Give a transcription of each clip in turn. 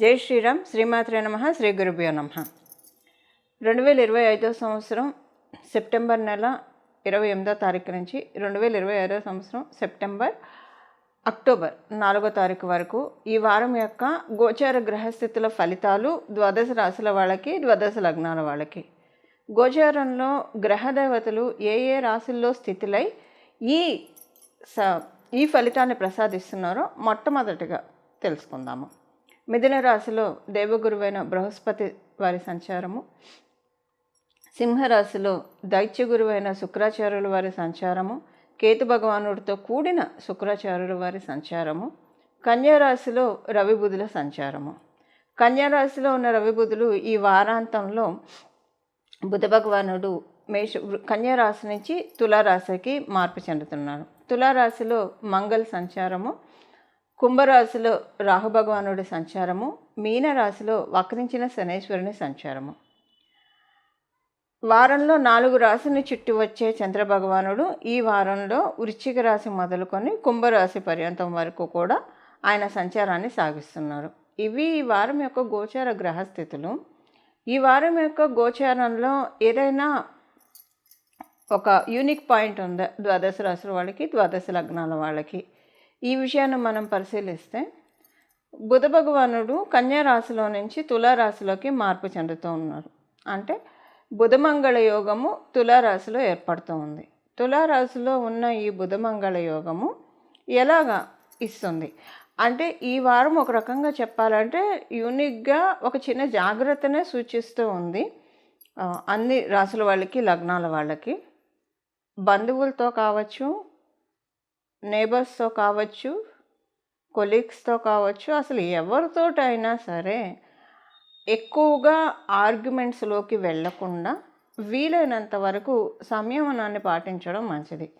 జై శ్రీరామ్. శ్రీమాత్రే నమ. శ్రీ గురుభ్యో నమ. రెండు వేల ఇరవై ఐదో సంవత్సరం సెప్టెంబర్ నెల ఇరవై ఎనిమిదో తారీఖు నుంచి రెండు వేల ఇరవై ఐదో సంవత్సరం సెప్టెంబర్ అక్టోబర్ నాలుగో తారీఖు వరకు ఈ వారం యొక్క గోచార గ్రహస్థితుల ఫలితాలు ద్వాదశ రాశుల వాళ్ళకి ద్వాదశ లగ్నాల వాళ్ళకి. గోచారంలో గ్రహదేవతలు ఏ ఏ రాశుల్లో స్థితులై ఈ స ఈ ఫలితాన్ని ప్రసాదిస్తున్నారో మొట్టమొదటిగా తెలుసుకుందాము. మిథున రాశిలో దేవగురువైన బృహస్పతి వారి సంచారము. సింహరాశిలో దైత్యగురువైన శుక్రాచార్యుల వారి సంచారము. కేతు భగవానుడితో కూడిన శుక్రాచార్యుల వారి సంచారము. కన్యారాశిలో రవిబుధుల సంచారము. కన్యారాశిలో ఉన్న రవిబుధులు ఈ వారాంతంలో బుధ భగవానుడు మేష కన్యారాశి నుంచి తులారాశికి మార్పు చెందుతున్నారు. తులారాశిలో మంగళ సంచారము. కుంభరాశిలో రాహుభగవానుడి సంచారము మీనరాశిలో వక్రించిన శనేశ్వరుని సంచారము. వారంలో నాలుగు రాశిని చుట్టి వచ్చే చంద్రభగవానుడు ఈ వారంలో వృశ్చిక రాశి మొదలుకొని కుంభరాశి పర్యంతం వరకు కూడా ఆయన సంచారాన్ని సాగిస్తున్నారు. ఇవి ఈ వారం యొక్క గోచార గ్రహస్థితులు. ఈ వారం యొక్క గోచారంలో ఏదైనా ఒక యూనిక్ పాయింట్ ఉందా? ద్వాదశ రాశుల వాళ్ళకి ద్వాదశ లగ్నాల వాళ్ళకి. ఈ విషయాన్ని మనం పరిశీలిస్తే బుధ భగవానుడు కన్యారాశిలో నుంచి తులారాశిలోకి మార్పు చెందుతూ ఉన్నారు. అంటే బుధమంగళ యోగము తులారాశిలో ఏర్పడుతూ ఉంది. తులారాశిలో ఉన్న ఈ బుధమంగళ యోగము ఎలాగా ఇస్తుంది? అంటే ఈ వారం ఒక రకంగా చెప్పాలంటే యూనిక్గా ఒక చిన్న జాగ్రత్తనే సూచిస్తూ ఉంది. అన్ని రాసుల వాళ్ళకి లగ్నాల వాళ్ళకి. బంధువులతో కావచ్చు నేబర్స్తో కావచ్చు కొలీగ్స్తో కావచ్చు అసలు ఎవరితోటైనా సరే ఎక్కువగా ఆర్గ్యుమెంట్స్లోకి వెళ్ళకుండా వీలైనంత వరకు సంయమనాన్ని పాటించడం మంచిది.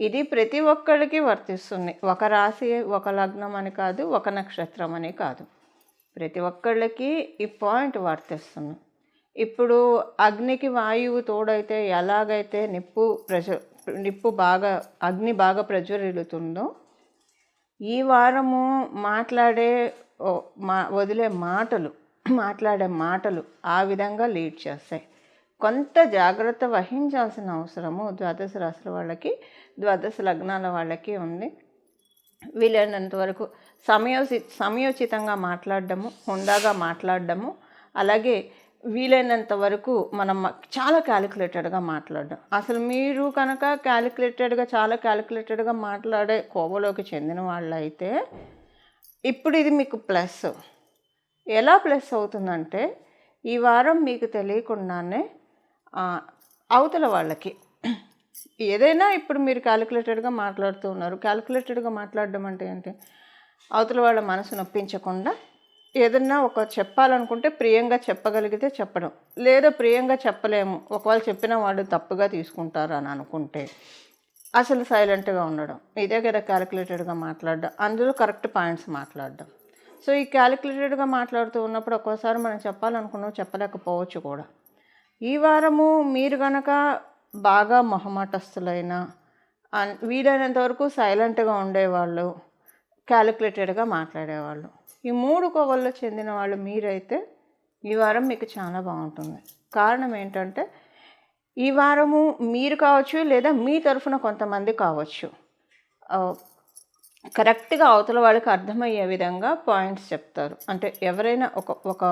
ఇది ప్రతి ఒక్కరికి వర్తిస్తుంది. ఒక రాశి ఒక లగ్నం అని కాదు ఒక నక్షత్రం అని కాదు. ప్రతి ఒక్కళ్ళకి ఈ పాయింట్ వర్తిస్తుంది. ఇప్పుడు అగ్నికి వాయువు తోడైతే ఎలాగైతే నిప్పు ప్రజ నిప్పు బాగా అగ్ని బాగా ప్రజ్వరిల్లుతుందో ఈ వారము మాట్లాడే మా వదిలే మాటలు మాట్లాడే మాటలు ఆ విధంగా లీడ్ చేస్తాయి. కొంత జాగ్రత్త వహించాల్సిన అవసరము ద్వాదశ రాశుల వాళ్ళకి ద్వాదశ లగ్నాల వాళ్ళకి ఉంది. వీలైనంత వరకు సమయోచి సమయోచితంగా మాట్లాడడము హుందాగా మాట్లాడడము అలాగే వీలైనంత వరకు మనం చాలా క్యాలిక్యులేటెడ్గా మాట్లాడడం. అసలు మీరు కనుక క్యాలిక్యులేటెడ్గా చాలా క్యాలిక్యులేటెడ్గా మాట్లాడే కోవలోకి చెందిన వాళ్ళు అయితే ఇప్పుడు ఇది మీకు ప్లస్ ఎలా ప్లస్ అవుతుందంటే ఈ వారం మీకు తెలియకుండానే అవతల వాళ్ళకి. ఏదైనా ఇప్పుడు మీరు క్యాలిక్యులేటెడ్గా మాట్లాడుతూ ఉన్నారు. క్యాలిక్యులేటెడ్గా మాట్లాడడం అంటే ఏంటి? అవతల వాళ్ళ మనసు నొప్పించకుండా ఏదన్నా ఒక చెప్పాలనుకుంటే ప్రియంగా చెప్పగలిగితే చెప్పడం. లేదా ప్రియంగా చెప్పలేము. ఒకవేళ చెప్పిన వాళ్ళు తప్పుగా తీసుకుంటారు అని అనుకుంటే అసలు సైలెంట్గా ఉండడం. ఇదే కదా క్యాలిక్యులేటెడ్గా మాట్లాడడం. అందులో కరెక్ట్ పాయింట్స్ మాట్లాడడం. సో ఈ క్యాలిక్యులేటెడ్గా మాట్లాడుతూ ఉన్నప్పుడు ఒక్కోసారి మనం చెప్పాలనుకున్నాం చెప్పలేకపోవచ్చు కూడా. ఈ వారము మీరు గనక బాగా మొహమాటస్తులైన అన్- వీలైనంత వరకు సైలెంట్గా ఉండేవాళ్ళు క్యాలిక్యులేటెడ్గా మాట్లాడేవాళ్ళు. ఈ మూడు కోవల్లో చెందిన వాళ్ళు మీరైతే ఈ వారం మీకు చాలా బాగుంటుంది. కారణం ఏంటంటే ఈ వారము మీరు కావచ్చు లేదా మీ తరఫున కొంతమంది కావచ్చు. కరెక్ట్గా అవతల వాళ్ళకి అర్థమయ్యే విధంగా పాయింట్స్ చెప్తారు. అంటే ఎవరైనా ఒక ఒక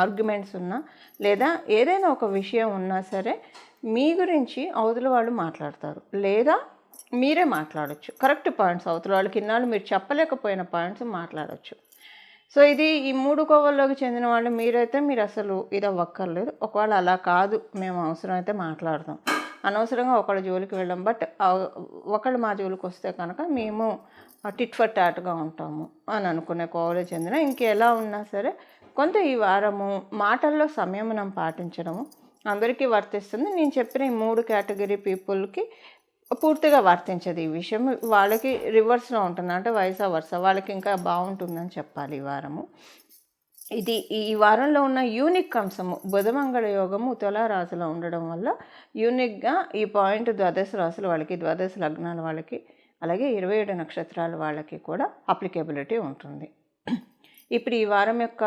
ఆర్గ్యుమెంట్స్ ఉన్నా లేదా ఏదైనా ఒక విషయం ఉన్నా సరే మీ గురించి అవతల వాళ్ళు మాట్లాడతారు. లేదా మీరే మాట్లాడచ్చు. కరెక్ట్ పాయింట్స్ అవతల వాళ్ళకి ఇన్నాళ్ళు మీరు చెప్పలేకపోయిన పాయింట్స్ మాట్లాడచ్చు. సో ఇది ఈ మూడు కోవల్లోకి చెందిన వాళ్ళు మీరైతే మీరు అసలు ఇది అవ్వక్కర్లేదు ఒకవేళ అలా కాదు మేము అవసరమైతే మాట్లాడతాం అనవసరంగా ఒకళ్ళ జోలికి వెళ్ళాం బట్ ఒకళ్ళు మా జోలికి వస్తే కనుక మేము టిట్ ఫర్ టాట్గా ఉంటాము అని అనుకునే కోవలో చెందిన. ఇంకెలా ఉన్నా సరే కొంత ఈ వారము మాటల్లో సంయమనం పాటించడము అందరికీ వర్తిస్తుంది. నేను చెప్పిన ఈ మూడు కేటగిరీ పీపుల్కి పూర్తిగా వర్తించదు ఈ విషయం. వాళ్ళకి రివర్స్లో ఉంటుంది? అంటే వయసా వరుస వాళ్ళకి ఇంకా బాగుంటుందని చెప్పాలి ఈ వారము. ఇది ఈ వారంలో ఉన్న యూనిక్ అంశము. బుధమంగళ యోగము తులారాశిలో ఉండడం వల్ల యూనిక్గా ఈ పాయింట్ ద్వాదశ రాశుల వాళ్ళకి ద్వాదశ లగ్నాల వాళ్ళకి అలాగే ఇరవై ఏడు నక్షత్రాల వాళ్ళకి కూడా అప్లికేబిలిటీ ఉంటుంది. ఇప్పుడు ఈ వారం యొక్క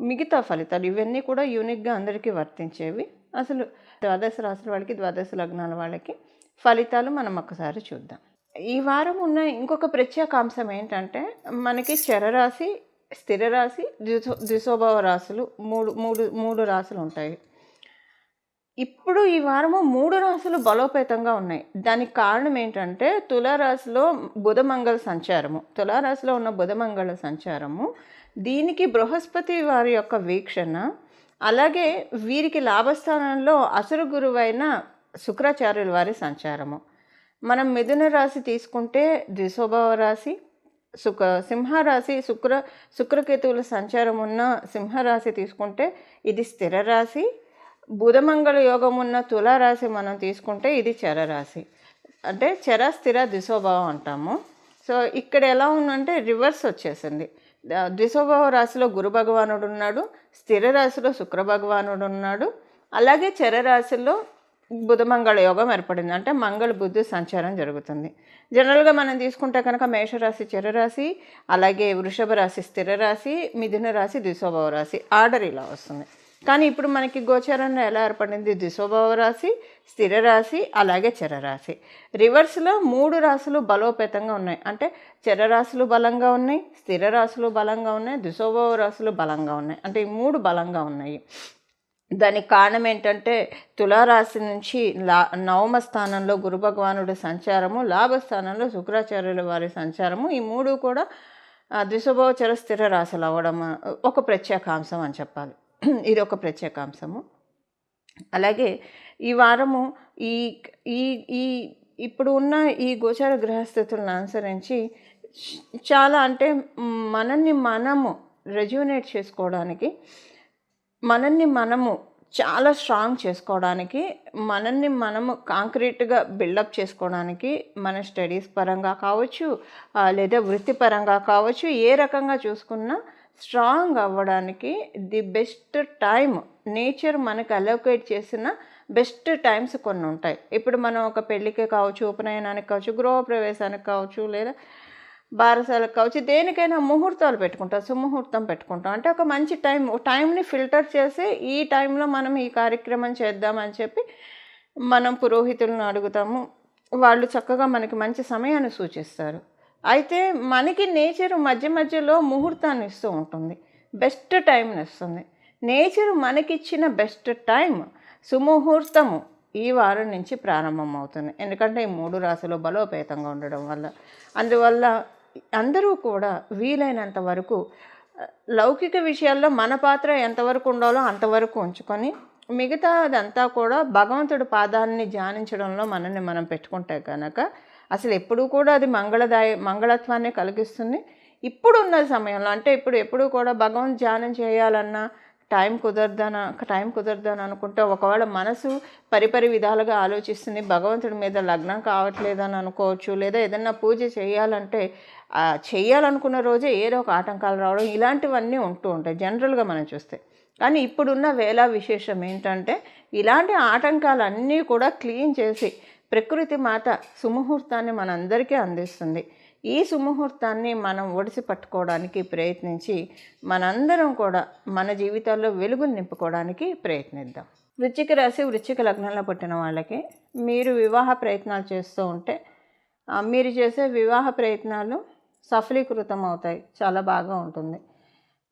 మిగతా ఫలితాలు ఇవన్నీ కూడా యూనిక్గా అందరికీ వర్తించేవి. అసలు ద్వాదశ రాశుల వాళ్ళకి ద్వాదశ లగ్నాల వాళ్ళకి ఫలితాలు మనం ఒకసారి చూద్దాం. ఈ వారం ఉన్న ఇంకొక ప్రత్యేక అంశం ఏంటంటే మనకి చరరాశి స్థిర రాశి ద్విసో ద్విశోభావ రాశులు మూడు మూడు మూడు రాశులు ఉంటాయి. ఇప్పుడు ఈ వారము మూడు రాశులు బలోపేతంగా ఉన్నాయి. దానికి కారణం ఏంటంటే తులారాశిలో బుధమంగళ సంచారము. తులారాశిలో ఉన్న బుధమంగళ సంచారము దీనికి బృహస్పతి వారి యొక్క వీక్షణ అలాగే వీరికి లాభస్థానంలో అసురు గురువైన శుక్రాచార్యుల వారి సంచారము. మనం మిథున రాశి తీసుకుంటే ద్విశోభవ రాశి శుక సింహరాశి శుక్ర శుక్రకేతువుల సంచారం ఉన్న సింహరాశి తీసుకుంటే ఇది స్థిర రాశి. బుధమంగళ యోగం ఉన్న తులారాశి మనం తీసుకుంటే ఇది చరరాశి అంటే చర స్థిర ద్విశోభావం అంటాము. సో ఇక్కడ ఎలా ఉందంటే రివర్స్ వచ్చేసింది. ద్విశోభావ రాశిలో గురు భగవానుడు ఉన్నాడు స్థిర రాశిలో శుక్ర భగవానుడు ఉన్నాడు. అలాగే చర రాశిలో బుధమంగళ యోగం ఏర్పడింది. అంటే మంగళ బుద్ధి సంచారం జరుగుతుంది. జనరల్గా మనం తీసుకుంటే కనుక మేషరాశి చిరరాశి అలాగే వృషభ రాశి స్థిర రాశి మిథున రాశి ద్విశోభావ రాశి ఆర్డర్ ఇలా వస్తుంది. కానీ ఇప్పుడు మనకి గోచారంలో ఎలా ఏర్పడింది? ద్విశోభావ రాశి స్థిర రాశి అలాగే చరరాశి రివర్స్లో మూడు రాశులు బలోపేతంగా ఉన్నాయి. అంటే చరరాశులు బలంగా ఉన్నాయి స్థిర రాశులు బలంగా ఉన్నాయి ద్విశోభావ రాశులు బలంగా ఉన్నాయి. అంటే ఈ మూడు బలంగా ఉన్నాయి. దానికి కారణం ఏంటంటే తులారాశి నుంచి లా నవమ స్థానంలో గురు భగవానుడి సంచారము లాభస్థానంలో శుక్రాచార్యుల వారి సంచారము ఈ మూడు కూడా ఆ, ద్విశభోచర స్థిర రాశులు అవ్వడం ఒక ప్రత్యేకాంశం అని చెప్పాలి. ఇది ఒక ప్రత్యేకాంశము. అలాగే ఈ వారము ఈ ఈ ఈ ఇప్పుడు ఉన్న ఈ గోచార గ్రహస్థితులను అనుసరించి చాలా అంటే మనల్ని మనము రెజ్యూనేట్ చేసుకోవడానికి మనల్ని మనము చాలా స్ట్రాంగ్ చేసుకోవడానికి మనల్ని మనము కాంక్రీట్గా బిల్డప్ చేసుకోవడానికి మన స్టడీస్ పరంగా కావచ్చు లేదా వృత్తిపరంగా కావచ్చు ఏ రకంగా చూసుకున్నా స్ట్రాంగ్ అవ్వడానికి ది బెస్ట్ టైం నేచర్ మనకు అలోకేట్ చేసిన బెస్ట్ టైమ్స్ కొన్ని ఉంటాయి. ఇప్పుడు మనం ఒక పెళ్ళికి కావచ్చు ఉపనయనానికి కావచ్చు గృహప్రవేశానికి కావచ్చు లేదా బారసాలకు కావచ్చు దేనికైనా ముహూర్తాలు పెట్టుకుంటాం సుముహూర్తం పెట్టుకుంటాం. అంటే ఒక మంచి టైం టైంని ఫిల్టర్ చేసి ఈ టైంలో మనం ఈ కార్యక్రమం చేద్దామని చెప్పి మనం పురోహితులను అడుగుతాము. వాళ్ళు చక్కగా మనకి మంచి సమయాన్ని సూచిస్తారు. అయితే మనకి నేచర్ మధ్య మధ్యలో ముహూర్తాన్ని ఇస్తూ ఉంటుంది. బెస్ట్ టైంని ఇస్తుంది. నేచర్ మనకిచ్చిన బెస్ట్ టైం సుముహూర్తము ఈ వారం నుంచి ప్రారంభమవుతుంది. ఎందుకంటే ఈ మూడు రాశులు బలోపేతంగా ఉండడం వల్ల. అందువల్ల అందరూ కూడా వీలైనంత వరకు లౌకిక విషయాల్లో మన పాత్ర ఎంతవరకు ఉండాలో అంతవరకు ఉంచుకొని మిగతా అదంతా కూడా భగవంతుడి పాదాన్ని ధ్యానించడంలో మనల్ని మనం పెట్టుకుంటే కనుక అసలు ఎప్పుడూ కూడా అది మంగళదాయ మంగళత్వాన్ని కలిగిస్తుంది. ఇప్పుడున్న సమయంలో అంటే ఇప్పుడు ఎప్పుడూ కూడా భగవంత్ ధ్యానం చేయాలన్నా టైం కుదరదన టైం కుదరదని అనుకుంటే ఒకవేళ మనసు పరిపరి విధాలుగా ఆలోచిస్తుంది భగవంతుడి మీద లగ్నం కావట్లేదని అనుకోవచ్చు లేదా ఏదన్నా పూజ చేయాలంటే చేయాలనుకున్న రోజే ఏదో ఒక ఆటంకాలు రావడం ఇలాంటివన్నీ ఉంటూ ఉంటాయి జనరల్గా మనం చూస్తే. కానీ ఇప్పుడున్న వేళ విశేషం ఏంటంటే ఇలాంటి ఆటంకాలన్నీ కూడా క్లీన్ చేసి ప్రకృతి మాత సుముహూర్తాన్ని మనందరికీ అందిస్తుంది. ఈ సుముహూర్తాన్ని మనం ఒడిసి పట్టుకోవడానికి ప్రయత్నించి మనందరం కూడా మన జీవితాల్లో వెలుగులు నింపుకోవడానికి ప్రయత్నిద్దాం. వృచ్చిక రాశి వృచ్చిక లగ్నంలో పుట్టిన వాళ్ళకి మీరు వివాహ ప్రయత్నాలు చేస్తూ ఉంటే మీరు చేసే వివాహ ప్రయత్నాలు సఫలీకృతం అవుతాయి చాలా బాగా ఉంటుంది.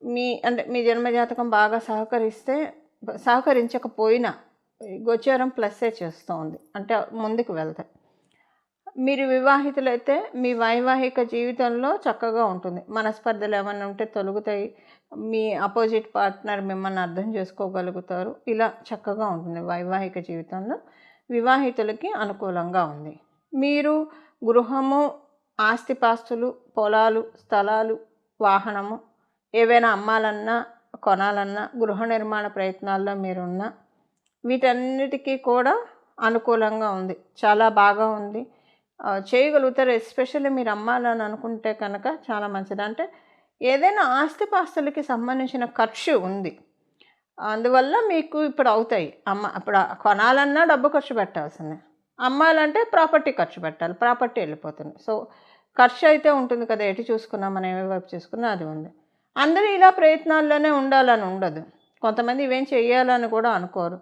మీ అంటే మీ జన్మజాతకం బాగా సహకరిస్తే సహకరించకపోయినా గోచారం ప్లస్సే చేస్తూ ఉంది అంటే ముందుకు వెళ్తాయి మీరు వివాహితులైతే మీ వైవాహిక జీవితంలో చక్కగా ఉంటుంది. మనస్పర్ధలు ఏమైనా ఉంటే తొలుగుతాయి. మీ అపోజిట్ పార్ట్నర్ మిమ్మల్ని అర్థం చేసుకోగలుగుతారు. ఇలా చక్కగా ఉంటుంది వైవాహిక జీవితంలో. వివాహితులకి అనుకూలంగా ఉంది. మీరు గృహము ఆస్తిపాస్తులు పొలాలు స్థలాలు వాహనము ఏవైనా అమ్మాలన్నా కొనాలన్నా గృహ నిర్మాణ ప్రయత్నాల్లో మీరున్నా వీటన్నిటికీ కూడా అనుకూలంగా ఉంది. చాలా బాగా ఉంది. చేయగలుగుతారు. ఎస్పెషల్లీ మీరు అమ్మాలని అనుకుంటే కనుక చాలా మంచిది. అంటే ఏదైనా ఆస్తిపాస్తులకి సంబంధించిన ఖర్చు ఉంది. అందువల్ల మీకు ఇప్పుడు అవుతాయి. అమ్మ ఇప్పుడు కొనాలన్నా డబ్బు ఖర్చు పెట్టాల్సిందే. అమ్మాలంటే ప్రాపర్టీ ఖర్చు పెట్టాలి. ప్రాపర్టీ వెళ్ళిపోతుంది. సో ఖర్చు అయితే ఉంటుంది కదా ఎటు చూసుకున్నా మనం ఏ వైపు చూసుకున్నా అది ఉంది. అందరూ ఇలా ప్రయత్నాల్లోనే ఉండాలని ఉండదు. కొంతమంది ఇవేం చేయాలని కూడా అనుకోరు.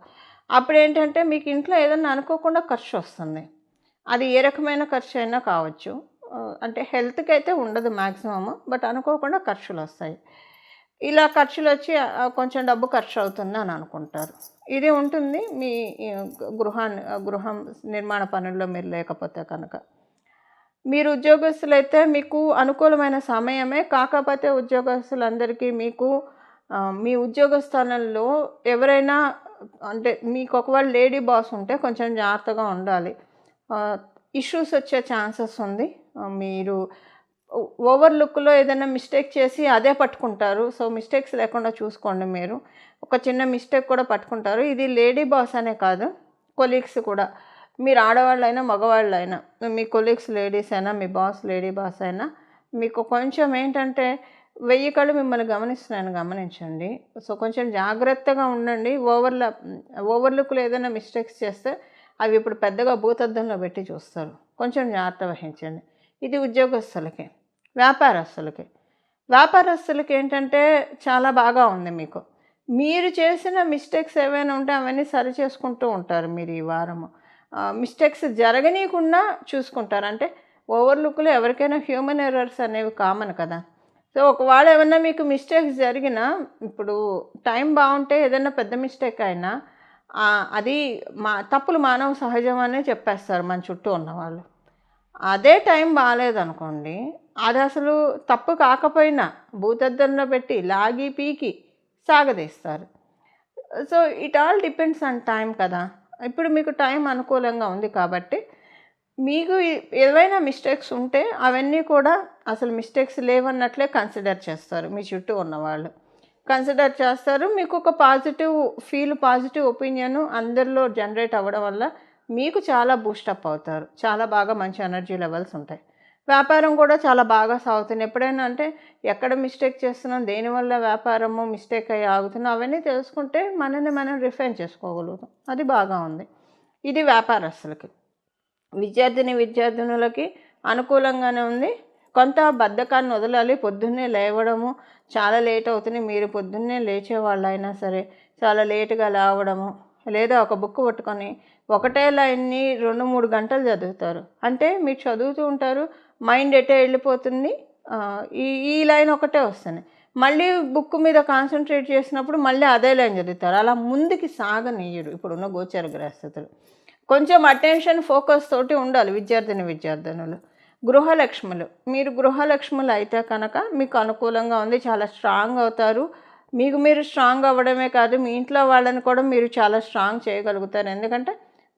అప్పుడు ఏంటంటే మీకు ఇంట్లో ఏదైనా అనుకోకుండా ఖర్చు వస్తుంది. అది ఏ రకమైన ఖర్చు అయినా కావచ్చు. అంటే హెల్త్కి అయితే ఉండదు మ్యాక్సిమమ్ బట్ అనుకోకుండా ఖర్చులు వస్తాయి. ఇలా ఖర్చులు వచ్చి కొంచెం డబ్బు ఖర్చు అవుతుంది అని అనుకుంటారు. ఇది ఉంటుంది మీ గృహాన్ని గృహం నిర్మాణ పనుల్లో మీరు లేకపోతే కనుక. మీరు ఉద్యోగస్తులైతే మీకు అనుకూలమైన సమయమే. కాకపోతే ఉద్యోగస్తులందరికీ మీకు మీ ఉద్యోగ స్థానంలో ఎవరైనా అంటే మీకు ఒకవేళ లేడీ బాస్ ఉంటే కొంచెం జాగ్రత్తగా ఉండాలి. ఇష్యూస్ వచ్చే ఛాన్సెస్ ఉంది. మీరు ఓవర్ లుక్లో ఏదైనా మిస్టేక్ చేసి అదే పట్టుకుంటారు. సో మిస్టేక్స్ లేకుండా చూసుకోండి మీరు. ఒక చిన్న మిస్టేక్ కూడా పట్టుకుంటారు. ఇది లేడీ బాస్ అనే కాదు కొలీగ్స్ కూడా. మీరు ఆడవాళ్ళైనా మగవాళ్ళైనా మీ కొలీగ్స్ లేడీస్ అయినా మీ బాస్ లేడీ బాస్ అయినా మీకు కొంచెం ఏంటంటే వెయ్యి కళ్ళు మిమ్మల్ని గమనిస్తున్నాను గమనించండి. సో కొంచెం జాగ్రత్తగా ఉండండి. ఓవర్ల ఓవర్లుక్లో ఏదైనా మిస్టేక్స్ చేస్తే అవి ఇప్పుడు పెద్దగా భూతద్దంలో పెట్టి చూస్తారు. కొంచెం జాగ్రత్త వహించండి. ఇది ఉద్యోగస్తులకి వ్యాపారస్తులకి. వ్యాపారస్తులకి ఏంటంటే చాలా బాగా ఉంది మీకు. మీరు చేసిన మిస్టేక్స్ ఏవైనా ఉంటే అవన్నీ సరి చేసుకుంటూ ఉంటారు మీరు ఈ వారము. మిస్టేక్స్ జరగనీయకుండా చూసుకుంటారు. అంటే ఓవర్లుక్లో ఎవరికైనా హ్యూమన్ ఎర్రర్స్ అనేవి కామన్ కదా. సో ఒకవేళ ఏమన్నా మీకు మిస్టేక్స్ జరిగినా ఇప్పుడు టైం బాగుంటే ఏదైనా పెద్ద మిస్టేక్ అయినా అది మా తప్పులు మానవ సహజం అనే చెప్పేస్తారు మన చుట్టూ ఉన్నవాళ్ళు అదే టైం బాగాలేదనుకోండి అది అసలు తప్పు కాకపోయినా భూతద్దంలో పెట్టి లాగి పీకి సాగదీస్తారు. So it all depends on time కదా. ఇప్పుడు మీకు టైం అనుకూలంగా ఉంది కాబట్టి మీకు ఏవైనా మిస్టేక్స్ ఉంటే అవన్నీ కూడా అసలు మిస్టేక్స్ లేవన్నట్లే కన్సిడర్ చేస్తారు మీ చుట్టూ ఉన్నవాళ్ళు. కన్సిడర్ చేస్తారు. మీకు ఒక పాజిటివ్ ఫీల్ పాజిటివ్ ఒపీనియన్ అందరిలో జనరేట్ అవ్వడం వల్ల మీకు చాలా బూస్టప్ అవుతారు. చాలా బాగా మంచి ఎనర్జీ లెవెల్స్ ఉంటాయి. వ్యాపారం కూడా చాలా బాగా సాగుతుంది. ఎప్పుడైనా అంటే ఎక్కడ మిస్టేక్ చేస్తున్నాం దేనివల్ల వ్యాపారము మిస్టేక్ అయ్యి ఆగుతున్నాం అవన్నీ తెలుసుకుంటే మనని మనం రిఫైన్ చేసుకోగలుగుతాం. అది బాగా ఉంది. ఇది వ్యాపారస్తులకి. విద్యార్థిని విద్యార్థినులకి అనుకూలంగానే ఉంది. కొంత బద్ధకాన్ని వదలాలి. పొద్దున్నే లేవడము చాలా లేట్ అవుతుంది. మీరు పొద్దున్నే లేచే వాళ్ళైనా సరే చాలా లేటుగా లేవడము లేదా ఒక బుక్ పట్టుకొని ఒకటే లైన్ని రెండు మూడు గంటలు చదువుతారు. అంటే మీరు చదువుతూ ఉంటారు మైండ్ ఎటే వెళ్ళిపోతుంది? ఈ ఈ లైన్ ఒకటే వస్తుంది. మళ్ళీ బుక్ మీద కాన్సన్ట్రేట్ చేసినప్పుడు మళ్ళీ అదే లైన్ చదువుతారు. అలా ముందుకి సాగనీయరు ఇప్పుడున్న గోచర గ్రహస్థితులు కొంచెం అటెన్షన్ ఫోకస్ తోటి ఉండాలి విద్యార్థిని విద్యార్థినులు. గృహలక్ష్ములు. మీరు గృహలక్ష్ములు అయితే కనుక మీకు అనుకూలంగా ఉంది చాలా స్ట్రాంగ్ అవుతారు. మీకు మీరు స్ట్రాంగ్ అవ్వడమే కాదు మీ ఇంట్లో వాళ్ళని కూడా మీరు చాలా స్ట్రాంగ్ చేయగలుగుతారు. ఎందుకంటే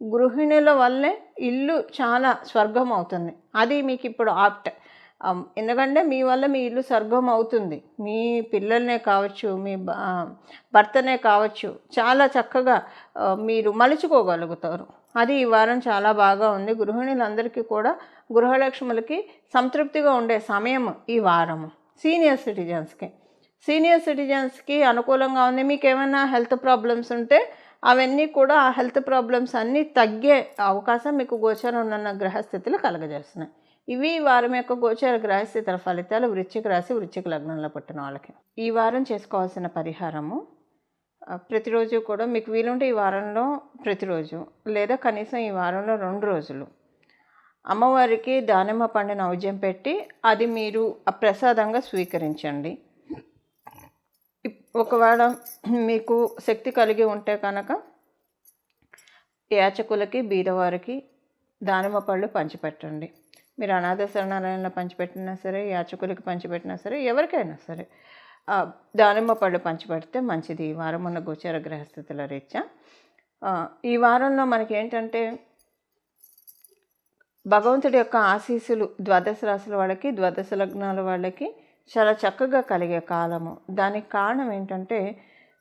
గృహిణుల వల్లే ఇల్లు చాలా స్వర్గం అవుతుంది అది మీకు ఇప్పుడు ఆప్ట్ ఎందుకంటే మీ వల్ల మీ ఇల్లు స్వర్గం అవుతుంది మీ పిల్లల్నే కావచ్చు మీ బ- భర్తనే కావచ్చు చాలా చక్కగా మీరు మలుచుకోగలుగుతారు. అది ఈ వారం చాలా బాగా ఉంది. గృహిణులందరికీ కూడా గృహలక్ష్ములకి సంతృప్తిగా ఉండే సమయం ఈ వారము. సీనియర్ సిటిజన్స్కి. సీనియర్ సిటిజన్స్కి అనుకూలంగా ఉంది. మీకు ఏమైనా హెల్త్ ప్రాబ్లమ్స్ ఉంటే అవన్నీ కూడా ఆ హెల్త్ ప్రాబ్లమ్స్ అన్నీ తగ్గే అవకాశం మీకు గోచరం ఉన్న గ్రహస్థితులు కలగజేస్తున్నాయి. ఇవి వారం యొక్క గోచర గ్రహస్థితుల ఫలితాలు వృశ్చిక రాశి వృశ్చిక లగ్నంలో పుట్టిన వాళ్ళకి. ఈ వారం చేసుకోవాల్సిన పరిహారము ప్రతిరోజు కూడా మీకు వీలుంటే ఈ వారంలో ప్రతిరోజు లేదా కనీసం ఈ వారంలో రెండు రోజులు అమ్మవారికి దానిమ్మ పండు నైవేద్యం పెట్టి అది మీరు ఆ ప్రసాదంగా స్వీకరించండి. ఒకవేళ మీకు శక్తి కలిగి ఉంటే కనుక యాచకులకి బీదవారికి దానిమ్మ పళ్ళు పంచిపెట్టండి. మీరు అనాథ శరణాలయంలో పంచిపెట్టినా సరే యాచకులకి పంచిపెట్టినా సరే ఎవరికైనా సరే దానిమ్మ పళ్ళు పంచిపెడితే మంచిది. ఈ వారం ఉన్న గోచర గ్రహస్థితుల రీత్యా. ఈ వారంలో మనకి ఏంటంటే భగవంతుడి యొక్క ఆశీస్సులు ద్వాదశ రాశుల వాళ్ళకి ద్వాదశ లగ్నాల వాళ్ళకి చాలా చక్కగా కలిగే కాలము. దానికి కారణం ఏంటంటే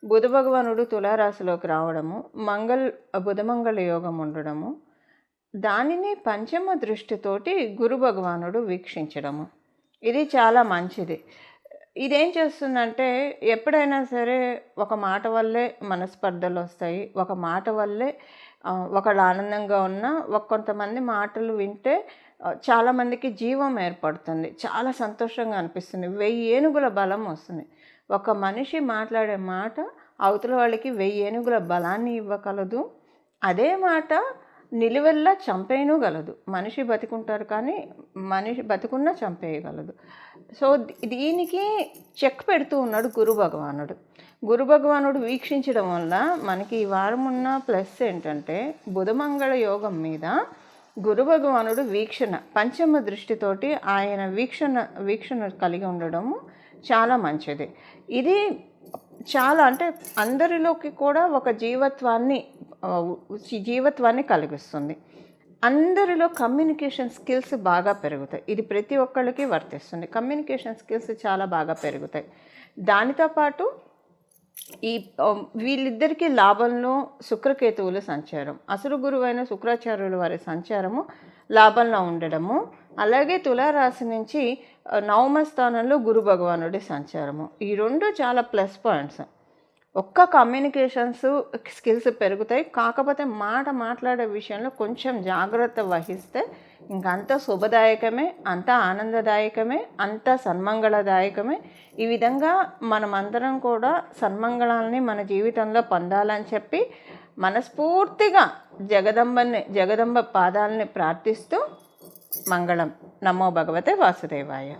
బుధ భగవానుడు తులారాశిలోకి రావడము మంగళ బుధమంగళ యోగం ఉండడము దానిని పంచమ దృష్టితోటి గురు భగవానుడు వీక్షించడము. ఇది చాలా మంచిది. ఇదేం చేస్తుందంటే ఎప్పుడైనా సరే ఒక మాట వల్లే మనస్పర్ధలు వస్తాయి ఒక మాట వల్లే ఒకళ్ళు ఆనందంగా ఉన్నా ఒక కొంతమంది మాటలు వింటే చాలామందికి జీవం ఏర్పడుతుంది. చాలా సంతోషంగా అనిపిస్తుంది. వెయ్యి ఏనుగుల బలం వస్తుంది. ఒక మనిషి మాట్లాడే మాట అవతల వాళ్ళకి వెయ్యి ఏనుగుల బలాన్ని ఇవ్వగలదు. అదే మాట నిలువెల్లా చంపేయను గలదు. మనిషి బతికుంటారు కానీ మనిషి బతికున్నా చంపేయగలదు. సో దీనికి చెక్ పెడుతూ ఉన్నాడు గురు భగవానుడు. గురు భగవానుడు వీక్షించడం వల్ల మనకి ఈ వారం ఉన్న ప్లస్ ఏంటంటే బుధమంగళ యోగం మీద గురు భగవానుడు వీక్షణ పంచమ దృష్టితోటి ఆయన వీక్షణ వీక్షణ కలిగి ఉండడము చాలా మంచిది. ఇది చాలా అంటే అందరిలోకి కూడా ఒక జీవత్వాన్ని జీవత్వాన్ని కలిగిస్తుంది. అందరిలో కమ్యూనికేషన్ స్కిల్స్ బాగా పెరుగుతాయి. ఇది ప్రతి ఒక్కళ్ళకి వర్తిస్తుంది. కమ్యూనికేషన్ స్కిల్స్ చాలా బాగా పెరుగుతాయి. దానితో పాటు ఈ వీళ్ళిద్దరికీ లాభంలో శుక్రకేతువుల సంచారం. అసురు గురువైన శుక్రాచార్యుల వారి సంచారము లాభంలో ఉండడము. అలాగే తులారాశి నుంచి నవమ స్థానంలో గురు భగవానుడి సంచారము. ఈ రెండు చాలా ప్లస్ పాయింట్స్. ఒక్క కమ్యూనికేషన్స్ స్కిల్స్ పెరుగుతాయి. కాకపోతే మాట మాట్లాడే విషయంలో కొంచెం జాగ్రత్త వహిస్తే ఇంకంతా శుభదాయకమే అంత ఆనందదాయకమే అంత సన్మంగళదాయకమే. ఈ విధంగా మనమందరం కూడా సన్మంగళాలని మన జీవితంలో పొందాలని చెప్పి మనస్ఫూర్తిగా జగదంబని జగదంబ పాదాలని ప్రార్థిస్తూ మంగళం. నమో భగవతే వాసుదేవాయ.